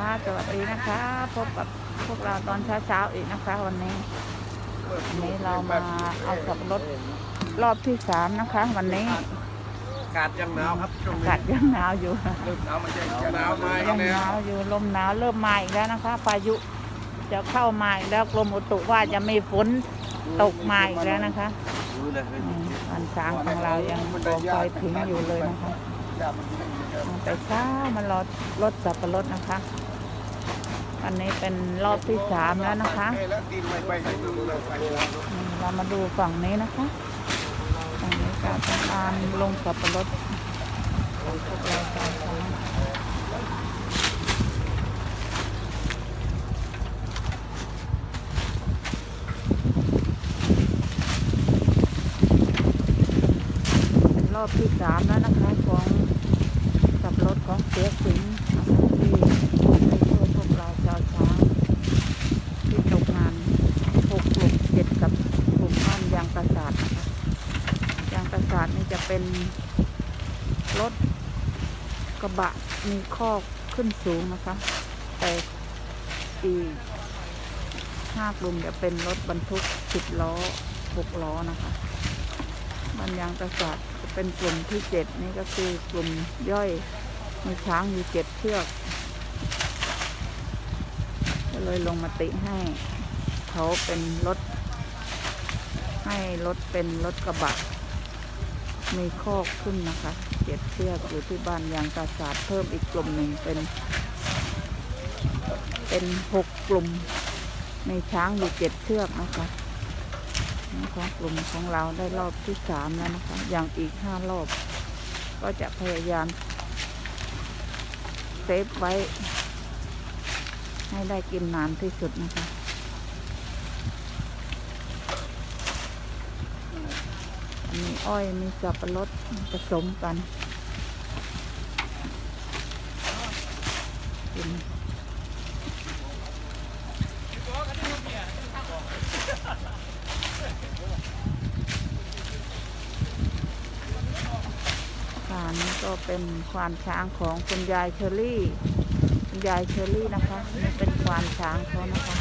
ค่ะสวัสดีนะคะ พบกับพวกเราตอนเช้าๆอีกนะคะ วันนี้วันนี้เรามาเอาสับปะรดรอบที่สามนะคะ วันนี้อากาศยังหนาวครับช่วงอานี้กาศยังหนาวอยู่เริ่มหนาวมันจะจะหนาวมาอียักงแล้หวนาวอยู่ลมหนาวเริ่มมาอีกแล้วนะคะพายุจะเข้ามาอีกแล้วกรมอุตุว่าจะมีฝนตกมาอีกแล้วนะคะรู้เลยอืมอันช้างของเรายังโดนไฟถึงอยู่เลยนะคะ แต่เช้ามันรอรถสับปะรดนะคะ อันนี้เป็นรอบที่สามแล้วนะคะเรามาดูฝั่งนี้นะคะฝั่งนี้ก็เป็นการลงสับปะรดของพวกเราสาวช้างเป็นรอบที่สามแล้วนะคะของสับปะรดของเสียสิงห์นะคะที่ได้ช่วยพวกเราชาวช้าง ที่ตกงานหกกลุ่มเจ็ดกับกลุ่มบ้านยางประสาทนะคะยางประสาทนี่จะเป็นรถกระบะ มีคอกขึ้นสูงนะคะ แต่อีกห้ากลุ่มจะเป็นรถบรรทุกสิบล้อหกล้อนะคะบ้านยางประสาทจะเป็นกลุ่มที่เจ็ดนี่ก็คือกลุ่มย่อย มีช้างอยู่เจ็ดเชือกก็เลยลงมาติให้เขาเป็นรถ ให้รถเป็นรถกระบะ มีคอกขึ้นนะคะ เจ็ดเชือกอยู่ที่บ้านยางกาศาสตร์เพิ่มอีกกลุ่มหนึ่งเป็น เป็นหกกลุ่มมีช้างอยู่เจ็ดเชือกนะคะนี่ของกลุ่มของเราได้รอบที่สามแล้วนะคะ อย่างอีกห้ารอบ ก็จะพยายามเซฟไว้ ให้ได้กินนานที่สุดนะคะ มีอ้อยมีสับปะรดผสมกันกินควานนี้ก็เป็นควานช้างของคุณยายเชอรี่คุณยายเชอรี่นะคะนี่เป็นควานช้างเขานะคะ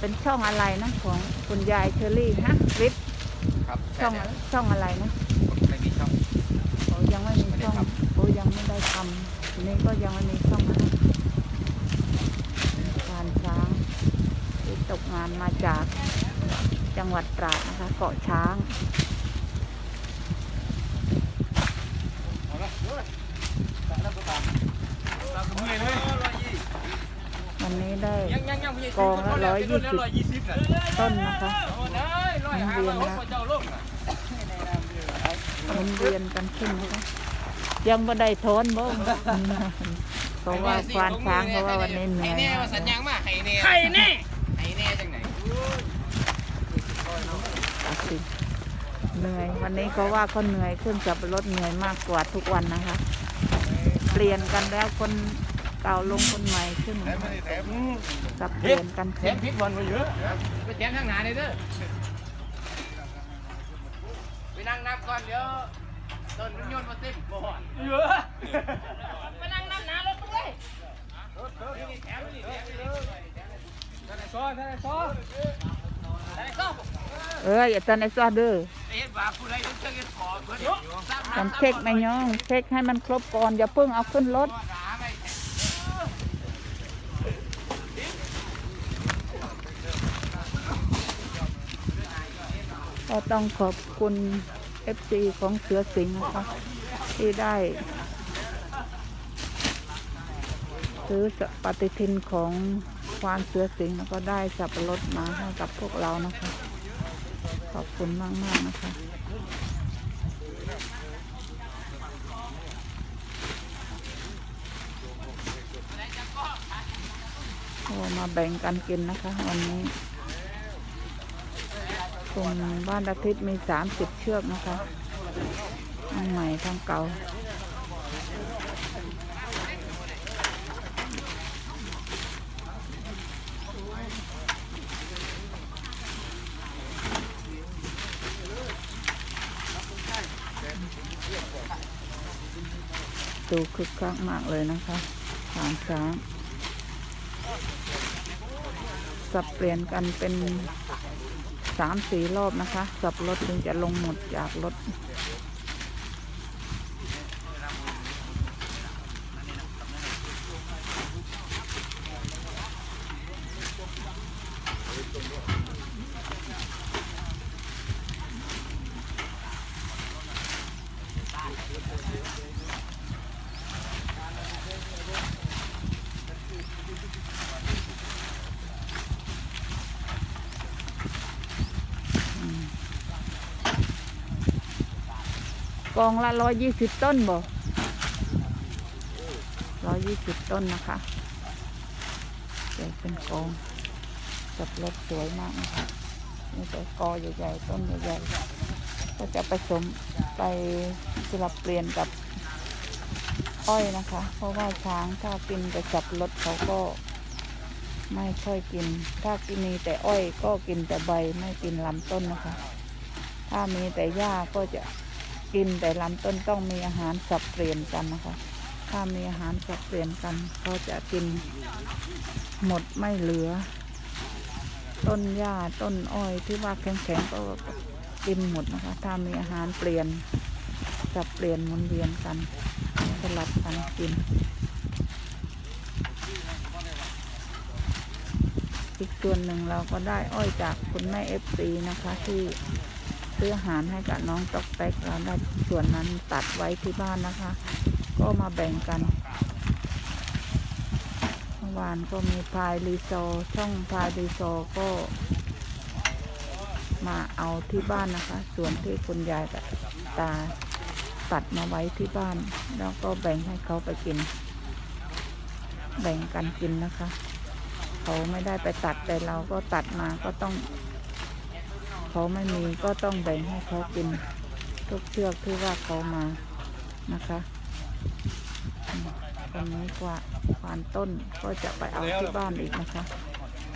เป็นช่องอะไรนะของคุณยายเชอรี่ฮะวิทย์ครับช่องอะไรช่องอะไรนะไม่มีช่องโอ้ยังไม่มีช่องโอ้ยังไม่ได้ทำทีนี้ก็ยังไม่มีช่องนะควานช้างที่ตกงานมาจากจังหวัดตราดนะคะ เกาะช้าง ตามเมื่อยเลย วันนี้ ได้ยังยังยังกองละร้อยยี่สิบร้อยยี่สิบต้นนะคะได้ร้อยห้าร้อยเจ้าโลกน่ะมุนเวียนกันขึ้นนะคะยังไม่ได้ทอนบ่เพราะว่าควานช้างเพราะว่าวันนี้เหนื่อยไข่แน่ว่าสัญญาณมาไข่แน่ไข่แน่ไข่แน่จังไหนเอาสิเหนื่อยวันนี้เขาว่าเขาเหนื่อยขึ้นกับรถเหนื่อยมากกว่าทุกวันนะคะ เปลี่ยนกันแล้วคน เก่าลงคนใหม่ขึ้นสับเปลี่ยนกันแถขึ้มนพริกบอลไปเยอะไปแถมข้างหน้าเลยเด้อไปนั่งนับก่อนเดี๋ยวต้นมันโยนมาเต็มบ่อนเยอะไปนั่งน้ำหนารถด้วยซ้อนซ้อนเอ้ยอย่าตันไอ้ซอเด้อเอ็ดว่าผู้ใดต้อเคขอเพื่อนอยู่สร้างจำเช็คไหมน้องเช็คให้มันครบก่อนอย่าเพิ่งเอาขึ้นรถ หาไม่ ก็ต้องขอบคุณ FC ของเสือสิงห์นะคะที่ได้ ซื้อปฏิทินของควานเสือสิงห์แล้วก็ได้สับปะรดมาให้กับพวกเรานะคะ ขอบคุณมากมากนะคะ โอ้มาแบ่งกันกินนะคะ วันนี้ กลุ่มบ้านอาทิตย์มีสามสิบเชือกนะคะทั้งใหม่ทั้งเก่าดูคึกคักมากเลยนะคะสามช้างสับเปลี่ยนกันเป็น สามสี่รอบนะคะ สับรถถึงจะลงหมดจากรถ กองละร้อยยี่สิบต้นบ่ร้อยยี่สิบต้นนะคะใหญ่เป็นกองจับรถสวยมากนะคะนี่แต่กอใหญ่ๆต้นใหญ่ๆก็จะผสมไปสลับเปลี่ยนกับอ้อยนะคะ เพราะว่าช้างถ้ากินแต่จับรถเขาก็ไม่ค่อยกิน ถ้ากินมีแต่อ้อยก็กินแต่ใบไม่กินลำต้นนะคะ ถ้ามีแต่หญ้าก็จะ กินแต่ลำต้นต้องมีอาหารสับเปลี่ยนกันนะคะ ถ้ามีอาหารสับเปลี่ยนกันเขาจะกินหมดไม่เหลือ ต้นหญ้าต้นอ้อยที่ว่าแข็งๆก็กินหมดนะคะ ถ้ามีอาหารเปลี่ยนสับเปลี่ยนหมุนเวียนกันสลับกันกินอีกส่วนหนึ่งเราก็ได้อ้อยจากคุณแม่เอฟซีนะคะที่ ซื้ออาหารให้กับน้องตอกแตกเราได้ส่วนนั้นตัดไว้ที่บ้านนะคะ ก็มาแบ่งกันเมื่อวานก็มีพายรีโซช่องพายรีโซก็ มาเอาที่บ้านนะคะ ส่วนที่คุณยายกับตาตัดมาไว้ที่บ้าน แล้วก็แบ่งให้เขาไปกิน แบ่งกันกินนะคะ เขาไม่ได้ไปตัดแต่เราก็ตัดมาก็ต้อง เขาไม่มีก็ต้องแบ่งให้เขากินทุกเชือกที่ว่าเขามานะคะตอนนี้กว่าควานต้นก็จะไปเอาที่บ้านอีกนะคะ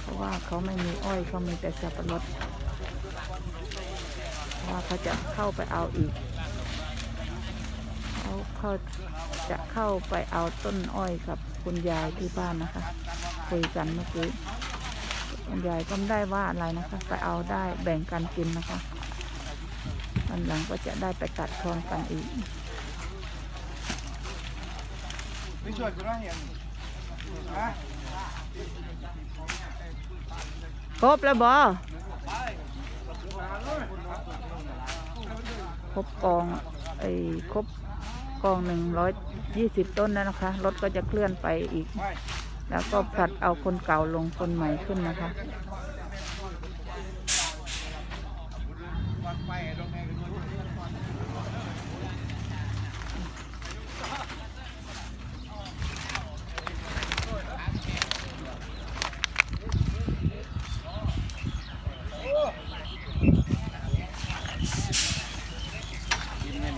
เพราะว่าเขาไม่มีอ้อยเขามีแต่สับปะรดว่าเขาจะเข้าไปเอาอีกเขาเขาจะเข้าไปเอาต้นอ้อยกับคุณยายที่บ้านนะคะ คุยกันเมื่อกี้ คุณยายก็ไม่ได้ว่าอะไรนะคะไปเอาได้แบ่งกันกินนะคะวันหลังก็จะได้ไปตัดทอนกันอีกไม่ช่วยกูนะเห็นฮะครบแล้วบอครบกองไอ้ครบกองหนึ่งร้อยยี่สิบต้นแล้วนะคะ รถก็จะเคลื่อนไปอีก แล้วก็ผลัดเอาคนเก่าลงคนใหม่ขึ้นนะคะ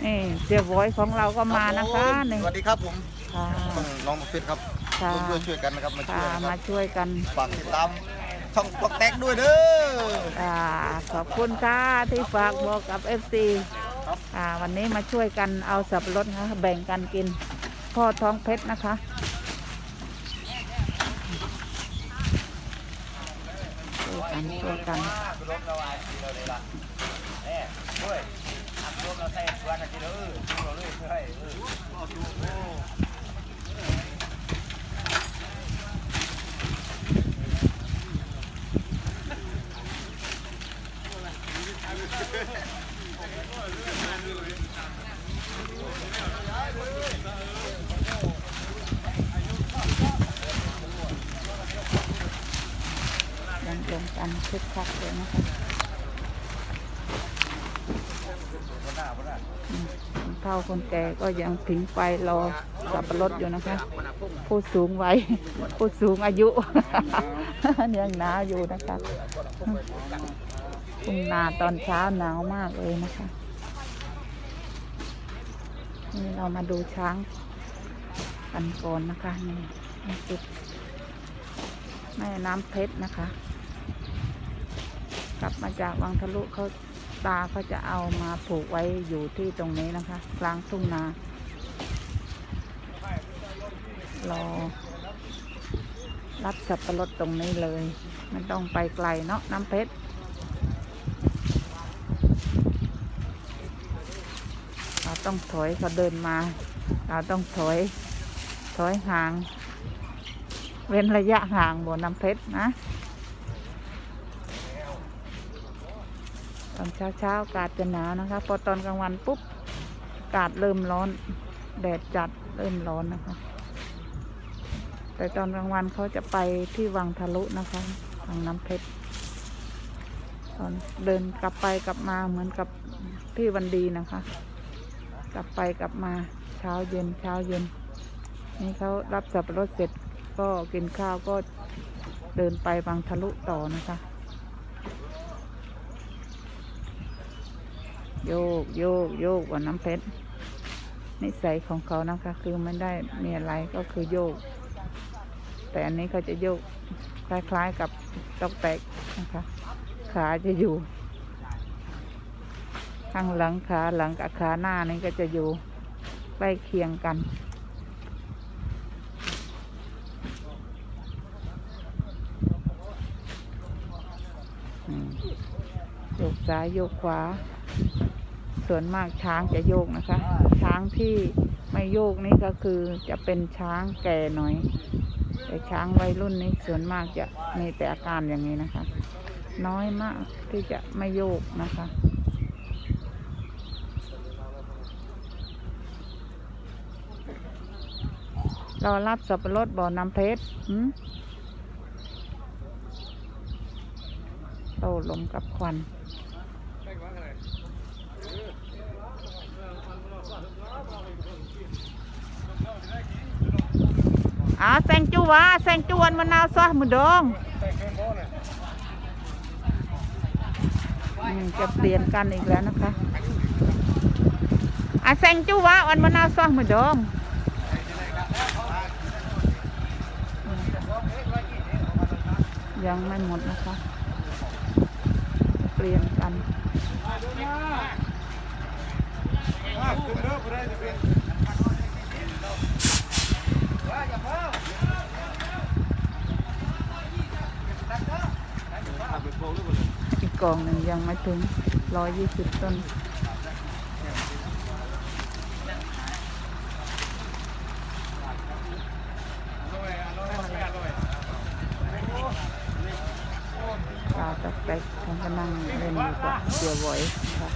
นี่เสียบอยของเราก็มานะคะนี่สวัสดีครับผมค่ะต้องน้องมาฟิตครับ ค่ะร่วมด้วยช่วยกันนะครับมาช่วยค่ะนะคมารับช่วยกันฝากติดตามช่องตอกแตกด้วยเด้ออ่าขอบคุณค่ะที่ฝากบอกกับเอฟซีอ่าวันนี้มาช่วยกันเอาสับปะรดนะคะแบ่งกันกินพ่อท้องเพชรนะคะ ช่วยกันช่วยกัน รถเราไอ้ที่เราเลยล่ะแน่ด้วยอัดรถเราใส่ตัวนักกีฬาเออดูเราเลยใช่เออ ยังลงกันคึกคักเลยนะคะคนเฒ่าคนแก่ก็ยังผิงไฟรอสับปะรดอยู่นะคะ ผู้สูงวัยผู้สูงอายุยังหนาวอยู่นะคะทุ่งนาตอนเช้าหนาวมากเลยนะคะ นี่เรามาดูช้างกันก่อนนะคะนี่จุดแม่น้ำเพชรนะคะ กลับมาจากวังทะลุเขาตาเขาจะเอามาผูกไว้อยู่ที่ตรงนี้นะคะ กลางทุ่งนารอรับสับปะรดตรงนี้เลยไม่ต้องไปไกลเนาะน้ำเพชร เรา ต้องถอยเขาเดินมา เราต้องถอย ถอยห่าง เว้นระยะห่างบนน้ำเพชรนะตอนเช้าเช้าอากาศจะหนาวนะคะ พอตอนกลางวันปุ๊บอากาศเริ่มร้อน แดดจัดเริ่มร้อนนะคะ แต่ตอนกลางวันเขาจะไปที่วังทะลุนะคะทางน้ำเพชรตอนเดินกลับไปกลับมาเหมือนกับพี่วันดีนะคะ กลับไปกลับมาเช้าเย็นเช้าเย็น นี่เขารับสับปะรดเสร็จก็กินข้าวก็เดินไปวังทะลุต่อนะคะ โยกโยกโยกวันน้ำเพชรนิสัยของเขานะคะ คือไม่ได้มีอะไรก็คือโยก แต่อันนี้เขาจะโยกคล้ายๆกับตอกแตกนะคะ ขาจะอยู่ ข้างหลังขาหลังกับขาหน้านี่ก็จะอยู่ใกล้เคียงกัน โยกซ้ายโยกขวา ส่วนมากช้างจะโยกนะคะ ช้างที่ไม่โยกนี่ก็คือจะเป็นช้างแก่หน่อย แต่ช้างวัยรุ่นนี่ส่วนมากจะมีแต่อาการอย่างนี้นะคะ น้อยมากที่จะไม่โยกนะคะ รอรับสับปะรดบ่อน้ำเพชรโตลมกับควันอาแซงจูวะแซงจวนมะนาวซะมือดองจะเปลี่ยนกันอีกแล้วนะคะอาแซงจูวะวันมะนาวซะมือดองอืม ยังไม่หมดนะคะ เปลี่ยนกันอีกกองหนึ่งยังไม่ถึงร้อยยี่สิบต้น ไปลาตะแตกฉันก็นั่งเล่นอยู่กับเสียบอยค่ะ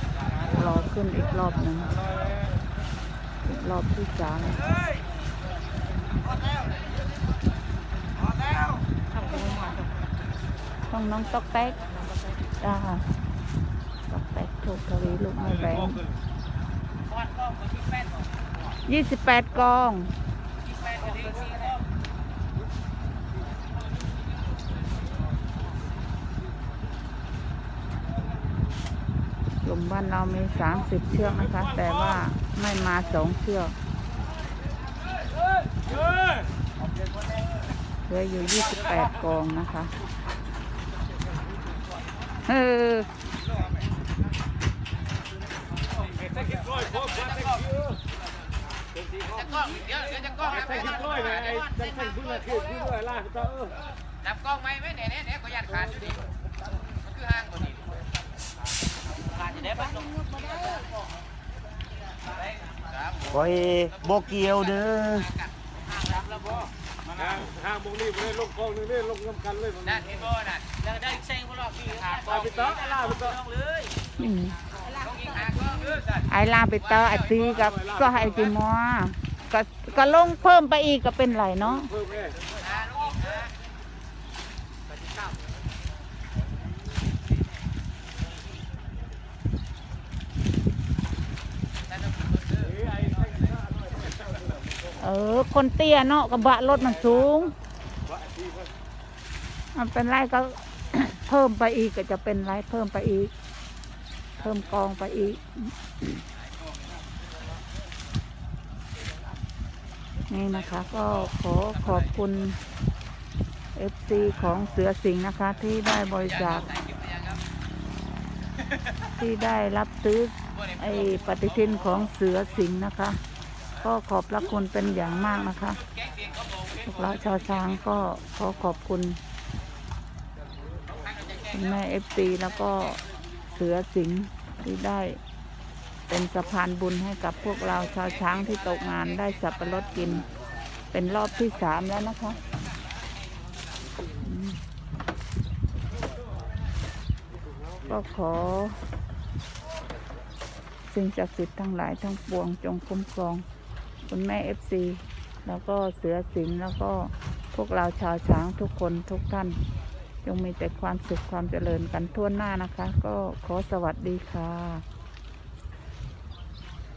รอขึ้นอีกรอบหนึ่งอีกรอบที่สามต้องน้องตอกแตกจ้าตอกแตกถูกทวีลูกไม่แรงยี่สิบแปดกอง ลุ่มบ้านเรามีสามสิบเชือกนะคะ แต่ว่าไม่มาสองเชือกเหลืออยู่ยี่สิบแปดกองนะคะเออจะกล้องเดี๋ยวเดี๋ยวจะกล้องนะไปก่อนร้อยเลยไอ้จังสันพึ่งละคือพึ่งเลยล่ะเจ้าเออจับกล้องไหมไม่เนี่ยเนี่ยเนี่ยขอยัดขาดอยู่ดิมันคือห้างกว่านี้ ขาดจะได้ปะคอยโบเกียวเด้อห้าโมงนี่ไม่ได้ลงกองนึงนี่ลงน้ำกันเลยนั่นเห็นบ่น่ะแล้วได้เซ็งบ่รอบพี่ขาดปลาไปต่อลาไปต่อเลยอืมต้องยิงหากล้องเด้อสัตว์ไอลาไปเตอไอซีกับก็ไอจิมอก็ก็ลงเพิ่มไปอีกก็เป็นไรเนาะ เพิ่มแม่ หาลูกอีกนะ เออคนเตี้ยเนาะกระบะรถมันสูงมันเป็นไรก็เพิ่มไปอีกก็จะเป็นไรเพิ่มไปอีก เพิ่มกองไปอีก นี่นะคะ ก็ขอขอบคุณ FC ของเสือสิงห์นะคะ ที่ได้บริจาคที่ได้รับซื้อไอ้ปฏิทินของเสือสิงห์นะคะ ก็ขอบพระคุณเป็นอย่างมากนะคะพวกเราชาวช้างก็ขอขอบคุณคุณแม่เอฟซีแล้วก็เสือสิงห์ที่ได้เป็นสะพานบุญให้กับพวกเราชาวช้างที่ตกงานได้สับปะรดกิน เป็นรอบที่สามแล้วนะคะก็ขอ สิ่งศักดิ์สิทธิ์ทั้งหลายทั้งปวงจงคุ้มครอง คุณแม่เอฟซีแล้วก็เสือสิงแล้วก็พวกเราชาวช้างทุกคนทุกท่าน จงมีแต่ความสุขความเจริญกันทั่วหน้านะคะ ก็ขอสวัสดีค่ะ